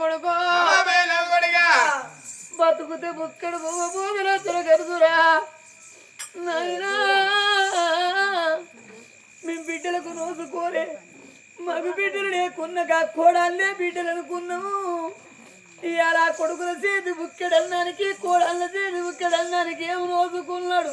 కొడుకో. బతుకుతే బుక్కడు బొమ్మ భూమిలో తిరగదురా. నాయనా మేము బిడ్డలకు నోసుకోరే మగ బిడ్డలు లేకున్నగా కోడాలే బిడ్డలు అనుకున్నాము. ఇవాళ కొడుకుల చేతి బుక్కెడన్నానికి కోడళ్ళ చేతి బుక్కెడన్నానికి ఏం నోసుకున్నాడు